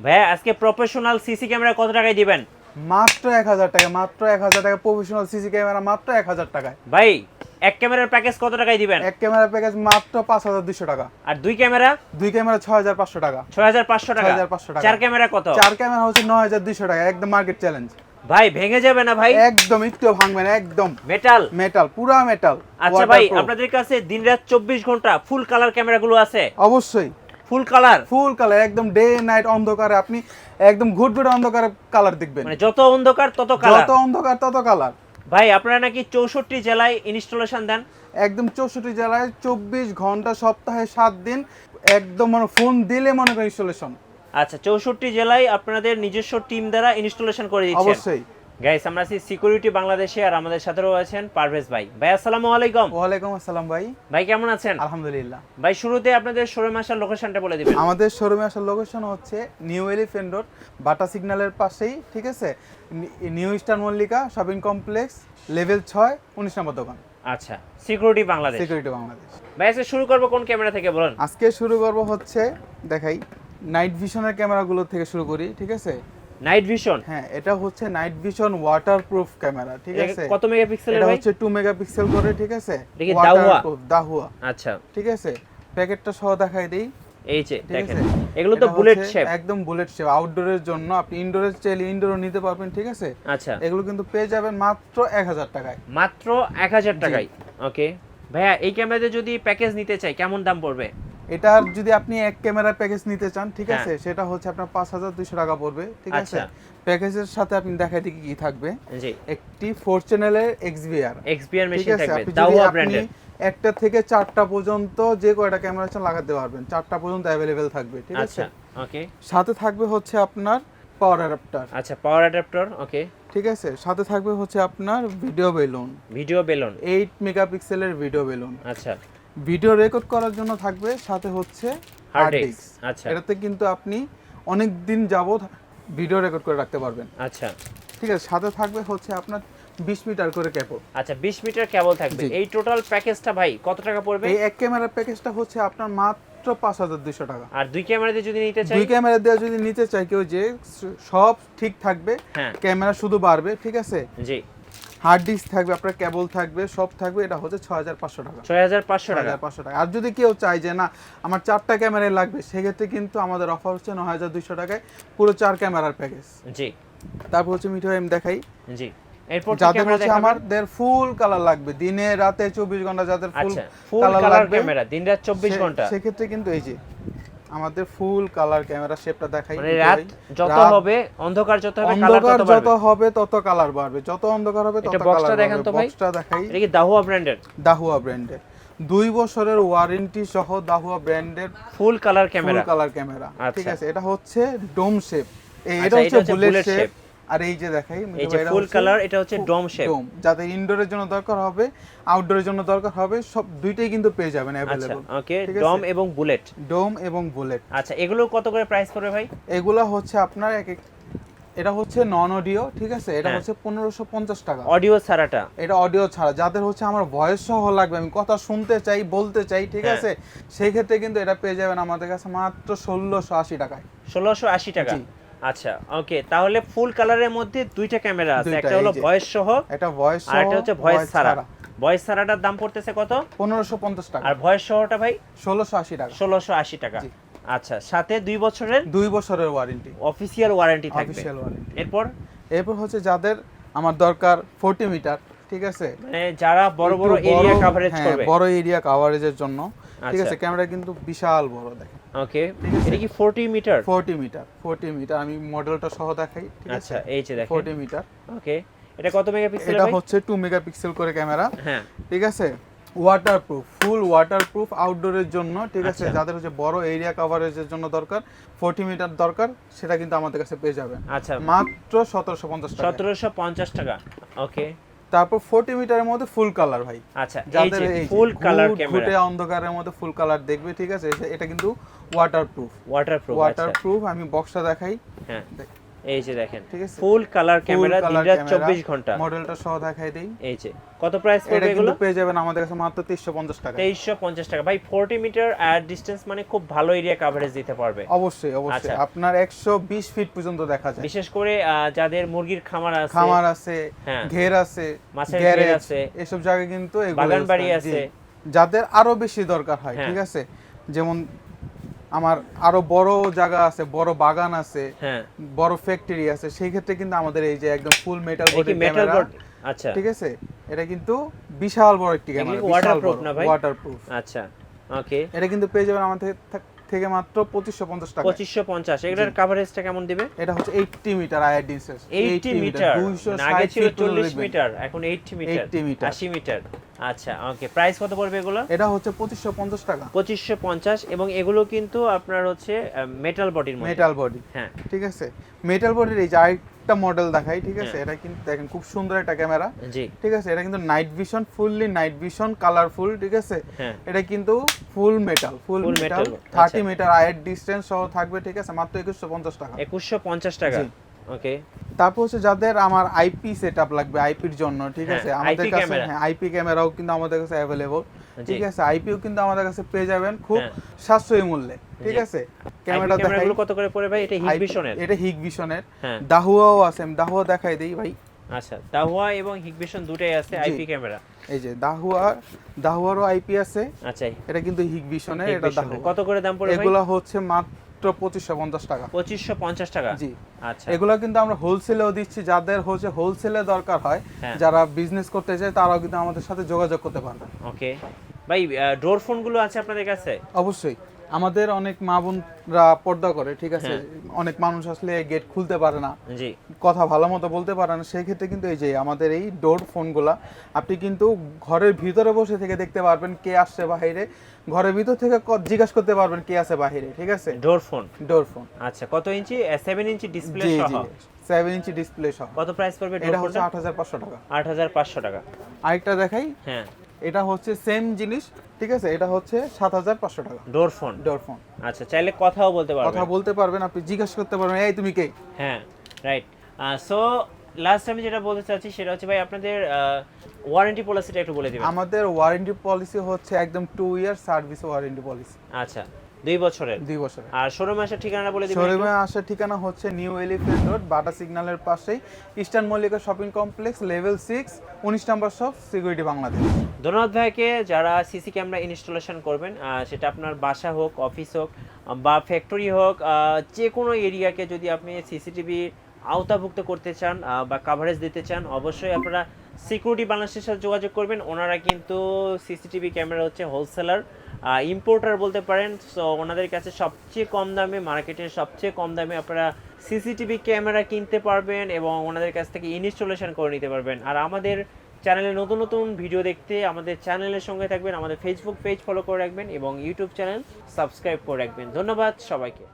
ভাইয়া আজকে professional CC camera কত টাকায় দিবেন? মাত্র এক হাজার টাকা মাত্র এক হাজার টাকা প্রফেশনাল সিসি ক্যামেরা মাত্র এক হাজার টাকায়। ভাই এক ক্যামেরার প্যাকেজ কত টাকায় দিবেন? এক ক্যামেরা প্যাকেজ মাত্র পাঁচ হাজার দুশো টাকা। আর দুই ক্যামেরা দুই ক্যামেরা ছয় হাজার পাঁচশো টাকা। ছয় হাজার পাঁচশো টাকা। 6,500 টাকা। চার ক্যামেরা কত? চার ক্যামেরা হচ্ছে নয় হাজার দুশো টাকা একদম মার্কেট চ্যালেঞ্জ ভাই ভেঙে যাবে না ভাই? একদম একটু ভাঙবে না একদম। মেটাল মেটাল পুরা মেটাল আচ্ছা ভাই আপনাদের কাছে দিনরাত চব্বিশ ঘণ্টা ফুল কালার ক্যামেরাগুলো আছে? অবশ্যই। ফুল কালার ফুল কালার একদম ডে নাইট অন্ধকারে আপনি একদম ঘুটঘুটে অন্ধকারে কালার দেখবেন। মানে যত অন্ধকার তত কালার যত অন্ধকার তত কালার ভাই আপনারা নাকি চৌষট্টি জেলায় ইনস্টলেশন দেন? একদম চৌষট্টি জেলায় চব্বিশ ঘণ্টা সপ্তাহে সাত দিন একদম মানে ফোন দিলে মনে করেন ইনস্টলেশন আচ্ছা চৌষট্টি জেলায় আপনাদের নিজস্ব টিম দ্বারা ইনস্টলেশন করে দিচ্ছেন। অবশ্যই। গাইস আমরা আছি সিকিউরিটি বাংলাদেশে আর আমাদের সাথে আছেন পারভেজ ভাই। ভাই আসসালামু আলাইকুম। ওয়ালাইকুম আসসালাম ভাই। ভাই কেমন আছেন? আলহামদুলিল্লাহ। ভাই শুরুতে আপনাদের শোরুম আসার লোকেশনটা বলে দিবেন। আমাদের শোরুমে আসার লোকেশন হচ্ছে নিউ এলিফেন্ট রোড বাটা সিগন্যালের পাশেই ঠিক আছে? New star Mallika shopping complex level ছয় উনিশ নম্বর দোকান। আচ্ছা সিকিউরিটি বাংলাদেশ সিকিউরিটি বাংলাদেশ ভাই আজকে শুরু করব কোন ক্যামেরা থেকে বলুন? আজকে শুরু করব হচ্ছে দেখাই নাইট ভিশনের ক্যামেরাগুলো থেকে শুরু করি ঠিক আছে? নাইট ভিশন হ্যাঁ এটা হচ্ছে নাইট ভিশন ওয়াটারপ্রুফ ক্যামেরা ঠিক আছে? কত মেগাপিক্সেলের এটা হচ্ছে টু মেগাপিক্সেল করে ঠিক আছে? দাহুয়া? দাহুয়া আচ্ছা। ঠিক আছে? প্যাকেটটা সহ দেখাই দিই। এই যে দেখেন। এগুলো তো বুলেট শেপ একদম বুলেট শেপ আউটডোরের জন্য। আপনি ইনডোরে চাইলে ইনডোরও নিতে পারবেন ঠিক আছে? আচ্ছা। এগুলো কিন্তু পেয়ে যাবেন মাত্র এক হাজার টাকায়। মাত্র এক হাজার টাকায়। ওকে ভাইয়া এই ক্যামেরাতে যদি প্যাকেজ নিতে চাই কেমন দাম পড়বে? এটার যদি আপনি এক ক্যামেরা প্যাকেজ নিতে চান ঠিক হ্যাঁ। আছে? সেটা হচ্ছে আপনার পাঁচ হাজার দুশো টাকা পড়বে ঠিক আছে? আচ্ছা। প্যাকেজের সাথে আপনি দেখাই দিই কি থাকবে। জি। একটি ফোর চ্যানেলের এক্সভিআর এক্সপিআর ঠিক মেশিন আছে? থাকবে আপনি একটা থেকে চারটা পর্যন্ত যে কয়টা ক্যামেরা চান লাগাতে পারবেন চারটা পর্যন্ত অ্যাভেলেবেল থাকবে ঠিক আছে? আচ্ছা ওকে। সাথে থাকবে হচ্ছে আপনার পাওয়ার অ্যাডাপ্টার আচ্ছা পাওয়ার অ্যাডাপ্টার ওকে। ঠিক আছে? সাথে থাকবে হচ্ছে আপনার ভিডিও বেলুন ভিডিও বেলুন এইট মেগাপিক্সেলের ভিডিও বেলুন আচ্ছা। ভিডিও রেকর্ড করার জন্য থাকবে সাথে হচ্ছে হার্ড ডিস্ক আচ্ছা। এটাতে কিন্তু আপনি অনেক দিন যাবত ভিডিও রেকর্ড করে রাখতে পারবেন। আচ্ছা। ঠিক আছে সাথে থাকবে হচ্ছে আপনার বিশ মিটার করে ক্যাপো আচ্ছা 20 মিটার কেবল থাকবে। এই টোটাল প্যাকেজটা ভাই কত টাকা পড়বে? এই এক ক্যামেরার প্যাকেজটা হচ্ছে আপনার মাত্র পাঁচ হাজার দুশো টাকা। আর দুই ক্যামেরাতে যদি নিতে চাই? দুই ক্যামেরা দেওয়া যদি নিতে চাই কেউ যে সব ঠিক থাকবে হ্যাঁ। ক্যামেরা শুধু বাড়বে ঠিক আছে? জি। হার্ড ডিস্ক থাকবে আপনার কেবল থাকবে সব থাকবে এটা হচ্ছে ছয় হাজার পাঁচশো টাকা। 6500 টাকা? 6500 টাকা। আর যদি কেউ চায় যে না আমার চারটা ক্যামেরা লাগবে সেক্ষেত্রে কিন্তু আমাদের অফার হচ্ছে নয় হাজার দুইশো টাকায় পুরো চার ক্যামেরার প্যাকেজ জি। তারপর হচ্ছে মিঠো এম দেখাই। জি। এরপর যাদের হচ্ছে? আমাদের ফুল কালার লাগবে। দিনে রাতে চব্বিশ ঘণ্টা যাদের ফুল আচ্ছা কালার কালার লাগবে ক্যামেরা দিনরাত 24 সে- ঘণ্টা। সেক্ষেত্রে কিন্তু এই যে আমাদের ফুল কালার ক্যামেরা শেপটা দেখাই মানে রাত যত হবে অন্ধকার যত হবে কালার অন্ধকার বাড়বে। যত হবে তত কালার বাড়বে। যত অন্ধকার হবে তত কালার দেখেন বাড়বে। তো ভাই। বক্সটা দেখাই। এটা কি দাহুয়া ব্র্যান্ডের দাহুয়া ব্র্যান্ডের দুই বছরের ওয়ারেন্টি সহ দাহুয়া ব্র্যান্ডের full colour camera full colour camera ঠিক আচ্ছা। আছে এটা হচ্ছে ডোম শেপ আচ্ছা, এটা হচ্ছে বুলেট শেপ। আর এই যে দেখাই এই যে ফুল কালার এটা হচ্ছে ডোম শেপ ডোম। যাতে ইনডোরের জন্য দরকার হবে আউটডোরের জন্য দরকার হবে সব দুইটাই কিন্তু পেয়ে যাবেন আচ্ছা অ্যাভেলেবল ওকে ডম এবং বুলেট। ডোম এবং বুলেট। আচ্ছা এগুলো কত করে প্রাইস পড়বে ভাই? এগুলা হচ্ছে আপনার এক এক এটা হচ্ছে নন অডিও ঠিক আছে? এটা হ্যাঁ। হচ্ছে পনেরোশো পঞ্চাশ টাকা। অডিও ছাড়াটা। এটা অডিও ছাড়া। যাদের হচ্ছে আমার ভয়েস সহ লাগবে আমি কথা শুনতে চাই বলতে চাই ঠিক হ্যাঁ। আছে? সেই ক্ষেত্রে কিন্তু এটা পেয়ে যাবেন আমাদের কাছে মাত্র ষোলোশো আশি টাকায়। ষোলোশো আশি টাকা। আচ্ছা ওকে তাহলে ফুল কালারের মধ্যে দুইটা ক্যামেরা আছে একটা হলো ভয়েস সহ এটা ভয়েস আর একটা হচ্ছে ভয়েস ছাড়া। ভয়েস ছাড়াটার দাম পড়তেছে কত? পনেরোশো পঞ্চাশ টাকা। আর ভয়েস সহটা ভাই? ষোলোশো আশি টাকা। ষোলোশো আশি টাকা। আচ্ছা সাথে দুই বছরের? দুই বছরের ওয়ারেন্টি অফিসিয়াল ওয়ারেন্টি থাকবে। অফিসিয়াল ওয়ারেন্টি এরপর? এরপর হচ্ছে যাদের আমার দরকার ফোর্টি মিটার ঠিক আছে? মানে যারা বড় বড় এরিয়া কভারেজ হ্যাঁ, করবে। বড় এরিয়া কভারেজের জন্য। ঠিক আচ্ছা। আছে ক্যামেরা কিন্তু বিশাল বড় দেখেন। ওকে এটা কি 40 metre forty metre forty metre আমি মডেলটা সহ দেখাই ঠিক আছে? আচ্ছা এই যে দেখেন। ফোর্টি মিটার ওকে এটা কত মেগাপিক্সেল এটা হচ্ছে টু মেগাপিক্সেল করে ক্যামেরা। হ্যাঁ। ঠিক আছে? ওয়াটারপ্রুফ ফুল ওয়াটারপ্রুফ আউটডোরের জন্য ঠিক আছে? আচ্ছা। যাদের হচ্ছে বড় এরিয়া কভারেজের জন্য দরকার ফোর্টি মিটার দরকার সেটা কিন্তু আমাদের কাছে পেয়ে যাবেন। আচ্ছা। মাত্র সতেরোশো পঞ্চাশ টাকা সতেরোশো পঞ্চাশ টাকা। ওকে তারপর ফোর্টি মিটারের মধ্যে ফুল কালার ভাই। আচ্ছা যাদের ফুল কালার ঘুটে ক্যামেরা অন্ধকারের মধ্যে ফুল কালার দেখবে ঠিক আছে? এটা- কিন্তু ওয়াটারপ্রুফ ওয়াটারপ্রুফ ওয়াটারপ্রুফ আমি বক্সটা দেখাই। হ্যাঁ। এই যে দেখেন ফুল কালার ক্যামেরা দিন রাত চব্বিশ ঘণ্টা। মডেলটা সহ দেখাই দিই। এই যে কত প্রাইস পড়বে এগুলো? পেয়ে যাবেন আমাদের কাছে মাত্র 350 টাকা। তেইশশো পঞ্চাশ টাকা। ভাই ফোরটি মিটার আর ডিস্টেন্স মানে খুব ভালো এরিয়া কাভারেজ দিতে পারবে। অবশ্যই অবশ্যই। আচ্ছা। আপনার 120 ফিট পর্যন্ত দেখা যায়। বিশেষ করে যাদের মুরগির খামার আছে খামার আছে হ্যাঁ। ঘের আছে মাছের ঘের আছে। এসব জায়গায় কিন্তু এগুলো বাগান বাড়ি আছে। যাদের আরও বেশি দরকার হয় হ্যাঁ। ঠিক আছে? যেমন আমার আরও বড় জায়গা আছে বড় বাগান আছে হ্যাঁ। বড় ফ্যাক্টরি আছে সেই ক্ষেত্রে কিন্তু আমাদের এই যে একদম full metal body metal camera আচ্ছা। ঠিক আছে? এটা কিন্তু বিশাল বড় একটি ক্যামেরা ওয়াটারপ্রুফ না ভাই? ওয়াটারপ্রুফ আচ্ছা ওকে এটা কিন্তু পেয়ে যাবেন আমাদের থেকে মাত্র 2550 টাকা পঁচিশশো পঞ্চাশ। এগুলোর কাভারেজটা কেমন দিবে? এটা হচ্ছে 80 metre IR distance eighty metre আগে ছিল চল্লিশ মিটার এখন এইটটি মিটার 80 মিটার। আশি মিটার আচ্ছা ওকে প্রাইস কত পড়বে এগুলো? এটা হচ্ছে 2550 টাকা। পঁচিশশো পঞ্চাশ এবং এগুলো কিন্তু আপনার হচ্ছে মেটাল বডির মধ্যে। মেটাল বডি হ্যাঁ। ঠিক আছে? মেটাল বডির এই যে আরেকটা মডেল দেখাই ঠিক আছে। এটা কিন্তু দেখেন খুব সুন্দর একটা ক্যামেরা জি। ঠিক আছে? এটা কিন্তু night vision fully night vision colourful ঠিক আছে? হ্যাঁ। এটা কিন্তু full metal full metal thirty. Metre IR distance সহ থাকবে ঠিক আছে? মাত্র একুশশো পঞ্চাশ টাকা। একুশশো পঞ্চাশ টাকা। ওকে তারপর হচ্ছে যাদের আমার আইপি সেট আপ লাগবে আইপির জন্য ঠিক হ্যাঁ, আছে? আমাদের কাছে হ্যাঁ আইপি ক্যামেরাও কিন্তু আমাদের কাছে অ্যাভেলেবল ঠিক আছে? আইপিও কিন্তু আমাদের কাছে পেয়ে যাবেন খুব হ্যাঁ। সাশ্রয়ী মূল্যে ঠিক আছে? ক্যামেরা দেখাই। কত করে পড়ে ভাই? এটা IP ভিশনের এটা হিগ ভিশনের হ্যাঁ। দাহুয়াও আছে আমি দাহুয়া দেখাই দেই ভাই। আচ্ছা দাহুয়া এবং হিট ভিশন দুটাই আছে। আইপি ক্যামেরা এই যে দাহুয়া দাহুয়ারও আইপি আছে। আচ্ছা। এটা কিন্তু হিগ ভিশনের এটা। দাহুয়া কত করে দাম পড়ে ভাই? এগুলা হচ্ছে মাত্র পঁচিশশো পঞ্চাশ টাকা। পঁচিশশো পঞ্চাশ টাকা? জি। আচ্ছা। এগুলো কিন্তু আমরা হোলসেলেও দিচ্ছি যাদের হচ্ছে হোলসেলে দরকার হয় হ্যাঁ। যারা বিজনেস করতে চায় তারাও কিন্তু আমাদের সাথে যোগাযোগ করতে পারবে। ওকে ভাই ডোর ফোনগুলো আছে আপনাদের কাছে? অবশ্যই। আমাদের অনেক মা বোনরা পর্দা করে ঠিক আছে? হ্যাঁ। অনেক মানুষ আসলে গেট খুলতে পারে না। কথা ভালো মতো বলতে পারে না। সেই ক্ষেত্রে কিন্তু এই যে আমাদের এই ডোর ফোনগুলা আপনি কিন্তু ঘরের ভিতরে বসে থেকে দেখতে পারবেন কে আসছে বাইরে ঘরের ভিতর থেকে জিজ্ঞাসা করতে পারবেন কে আছে বাইরে ঠিক আছে? ডোর ফোন ডোর ফোন আচ্ছা কত ইঞ্চি? সেভেন ইঞ্চি ডিসপ্লে সহ জি। সেভেন ইঞ্চি ডিসপ্লে সহ। কত প্রাইস পড়বে ডোর এটা হচ্ছে ফোনটা আট হাজার পাঁচশো টাকা। আট হাজার পাঁচশো টাকা। আরেকটা দেখাই। হ্যাঁ। এটা হচ্ছে সেম জিনিস ঠিক আছে? এটা হচ্ছে সাত হাজার পাঁচশো টাকা। ডোর ফোন ডোর ফোন আচ্ছা চাইলে কথাও বলতে পারবেন। কথা বলতে পারবেন আপনি জিজ্ঞাসা করতে পারবেন এই তুমি কে? হ্যাঁ রাইট সো লাস্ট আমি যেটা বলতে চাচ্ছি সেটা হচ্ছে ভাই আপনাদের ওয়ারেন্টি পলিসিটা একটু বলে দিবেন। আমাদের ওয়ারেন্টি পলিসি হচ্ছে একদম two year service warranty policy আচ্ছা দুই বছরের? দুই বছর আর শোরুমে আসার ঠিকানা বলে দিবেন শোরুমে আসার ঠিকানা হচ্ছে নিউ এলিফেন্ট রোড বাটা সিগন্যালের পাশেই। Eastern Mallika shopping complex level six উনিশ নম্বর শপ সিকিউরিটি বাংলাদেশ ধন্যবাদ ভাইকে যারা সিসি ক্যামেরা ইনস্টলেশন করবেন সেটা আপনার বাসা হোক, অফিস হোক বা ফ্যাক্টরি হোক যে কোনো এরিয়াকে যদি আপনি সিসিটিভি আওতাভুক্ত করতে চান বা কাভারেজ দিতে চান, অবশ্যই আপনারা সিকিউরিটি বাংলাদেশের সাথে যোগাযোগ করবেন। ওনারা কিন্তু সিসিটিভি ক্যামেরা হচ্ছে হোলসেলার ইম্পোর্টার বলতে পারেন। সো ওনাদের কাছে সবচেয়ে কম দামে মার্কেটের সবচেয়ে কম দামে আপনারা সিসিটিভি ক্যামেরা কিনতে পারবেন এবং ওনাদের কাছ থেকে ইনস্টলেশন করে নিতে পারবেন। আর আমাদের চ্যানেলে নতুন নতুন ভিডিও দেখতে আমাদের চ্যানেলের সঙ্গে থাকবেন, আমাদের ফেসবুক পেজ ফলো করে রাখবেন এবং ইউটিউব চ্যানেল সাবস্ক্রাইব করে রাখবেন। ধন্যবাদ সবাইকে।